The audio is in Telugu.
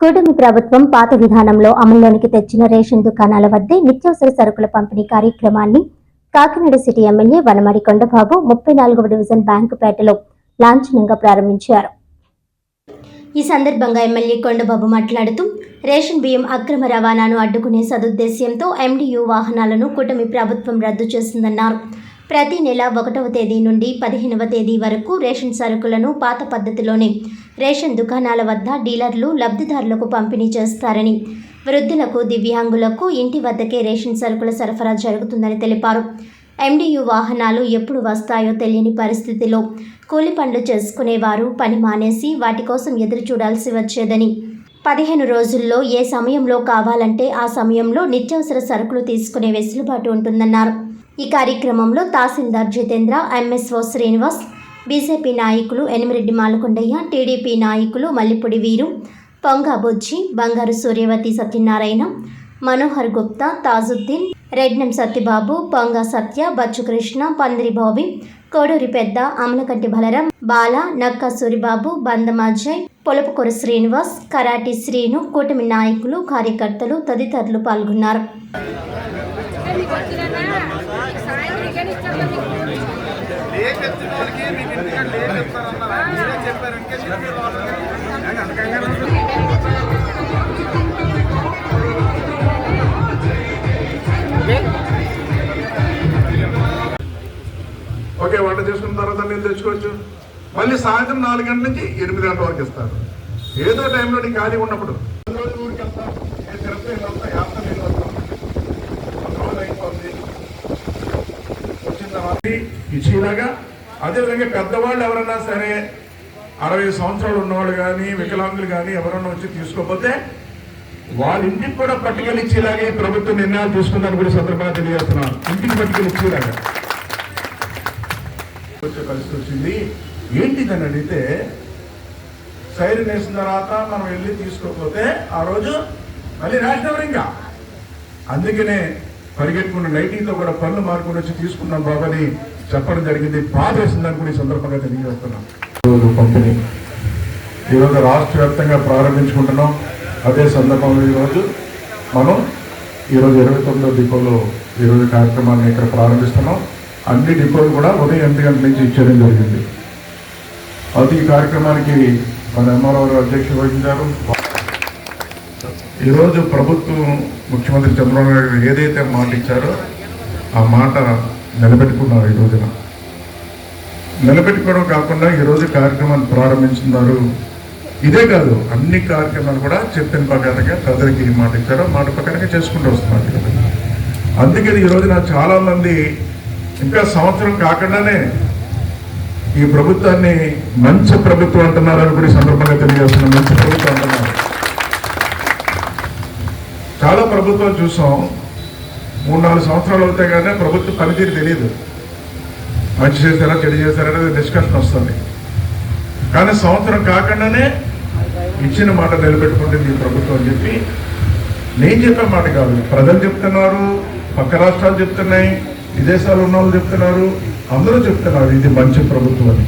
కూటమి ప్రభుత్వం పాత విధానంలో అమల్లోనికి తెచ్చిన రేషన్ దుకాణాల వద్దే నిత్యావసర సరుకుల పంపిణీ కార్యక్రమాన్ని కాకినాడ సిటీ ఎమ్మెల్యే వనమడి కొండబాబు ముప్పై నాలుగవ డివిజన్ బ్యాంకుపేటలో లాంఛనంగా ప్రారంభించారు. ఈ సందర్భంగా ఎమ్మెల్యే కొండబాబు మాట్లాడుతూ రేషన్ బియ్యం అక్రమ రవాణాను అడ్డుకునే సదుద్దేశ్యంతో ఎండియు వాహనాలను కూటమి ప్రభుత్వం రద్దు చేసిందన్నారు. ప్రతి నెల ఒకటవ తేదీ నుండి పదిహేనవ తేదీ వరకు రేషన్ సరుకులను పాత పద్ధతిలోనే రేషన్ దుకాణాల వద్ద డీలర్లు లబ్ధిదారులకు పంపిణీ చేస్తారని వృద్ధులకు దివ్యాంగులకు ఇంటి వద్దకే రేషన్ సరుకుల సరఫరా జరుగుతుందని తెలిపారు. ఎండియు వాహనాలు ఎప్పుడు వస్తాయో తెలియని పరిస్థితిలో కూలి పనులు చేసుకునేవారు పని మానేసి వాటి కోసం ఎదురు చూడాల్సి వచ్చేదని. పదిహేను రోజుల్లో ఏ సమయంలో కావాలంటే ఆ సమయంలో నిత్యావసర సరుకులు తీసుకునే వెసులుబాటు ఉంటుందన్నారు. ఈ కార్యక్రమంలో తహసీల్దార్ జితేంద్ర ఎంఎస్ఓ శ్రీనివాస్ బీజేపీ నాయకులు ఎనిమిరెడ్డి మాలకొండయ్య టీడీపీ నాయకులు మల్లిపూడి వీరు పొంగ బుజ్జి బంగారు సూర్యవతి సత్యనారాయణ మనోహర్ గుప్తా తాజుద్దీన్ రెడ్నం సత్యబాబు పొంగ సత్య బచ్చుకృష్ణ పందిరి బాబి కోడూరి పెద్ద అమలకంటి బలరాం బాల నక్క సూరిబాబు బందమాజయ్ పొలపుకొర శ్రీనివాస్ కరాటి శ్రీను కూటమి నాయకులు కార్యకర్తలు తదితరులు పాల్గొన్నారు. చెప్తే వాళ్ళకి మీకు ఇంటికాడ లేట్ చెప్తారన్నారా మీరే చెప్పారు ఇంకా చెప్పారు ఓకే వంట చేసుకున్న తర్వాత నేను తెచ్చుకోవచ్చు. మళ్ళీ సాయంత్రం నాలుగు గంటల నుంచి ఎనిమిది గంటల వరకు ఇస్తారు. ఏదో టైంలో నీకు ఖాళీ ఉన్నప్పుడు. రోజు ఊరికి వెళ్తాం తిరుపతి వెళ్తా యాత్ర నేను వచ్చిన తర్వాత ఇచ్చేలాగా అదేవిధంగా పెద్దవాళ్ళు ఎవరన్నా సరే అరవై సంవత్సరాలు ఉన్నవాళ్ళు కానీ వికలాంగులు కానీ ఎవరన్నా వచ్చి తీసుకోకపోతే వాళ్ళ ఇంటికి కూడా పట్టుకెళ్ళి ఇచ్చేలాగే ప్రభుత్వం నిర్ణయాలు తీసుకుందని కూడా సందర్భంగా తెలియజేస్తున్నాను. ఇంటికి పట్టుకెళ్ళి ఇచ్చేలాగా. వచ్చే పరిస్థితి వచ్చింది. ఏంటిదని అడిగితే సైరన్ వేసిన తర్వాత మనం వెళ్ళి తీసుకోకపోతే ఆ రోజు మళ్ళీ రాసినవారు ఇంకా అందుకనే పరిగెట్టుకున్న నైటీతో కూడా పనులు మార్పులు వచ్చి తీసుకున్నాం బాబని. చెప్పడం జరిగింది. బాధ కూడా ఈ సందర్భంగా తెలియజేస్తున్నాను ఈరోజు పంపిణీ. ఈరోజు రాష్ట్ర వ్యాప్తంగా ప్రారంభించుకుంటున్నాం. అదే సందర్భంలో ఈరోజు మనం ఈరోజు ఇరవై తొమ్మిదో డిపోలో ఈరోజు కార్యక్రమాన్ని ఇక్కడ ప్రారంభిస్తున్నాం. అన్ని డిపోలు కూడా ఉదయం ఎనిమిది గంటల నుంచి ఇచ్చేయడం జరిగింది. అది ఈ కార్యక్రమానికి మన ఎంఆర్ఓ అధ్యక్షులు వహించారు. ఈరోజు ప్రభుత్వం ముఖ్యమంత్రి చంద్రబాబు నాయుడు ఏదైతే మాట ఇచ్చారో ఆ మాట నిలబెట్టుకున్నారు ఈ రోజున. నిలబెట్టుకోవడం కాకుండా ఈరోజు కార్యక్రమాన్ని ప్రారంభించున్నారు ఇదే కాదు అన్ని కార్యక్రమాలు కూడా చెప్పిన ప్రకారంగా ప్రజలకి మాట ఇచ్చారో. మాట ప్రకారంగా చేసుకుంటూ వస్తున్నారు అందుకని ఈ రోజున చాలామంది ఇంకా సంవత్సరం కాకుండానే ఈ ప్రభుత్వాన్ని మంచి ప్రభుత్వం అంటున్నారని కూడా సందర్భంగా తెలియజేస్తున్నాం మంచి ప్రభుత్వం అంటున్నారు. చాలా ప్రభుత్వాలు చూసాం. మూడు నాలుగు సంవత్సరాలు అవుతాయి కానీ ప్రభుత్వ పనితీరు తెలియదు మంచి చేశారా చెడు చేశారా అనేది డిస్కషన్ వస్తుంది. కానీ సంవత్సరం కాకుండానే ఇచ్చిన మాట నిలబెట్టుకుంటుంది ఈ ప్రభుత్వం అని చెప్పి నేను చెప్పే మాట కాదు. ప్రజలు చెప్తున్నారు పక్క రాష్ట్రాలు చెప్తున్నాయి విదేశాలు ఉన్న వాళ్ళు చెప్తున్నారు అందరూ చెప్తున్నారు ఇది మంచి ప్రభుత్వం అని.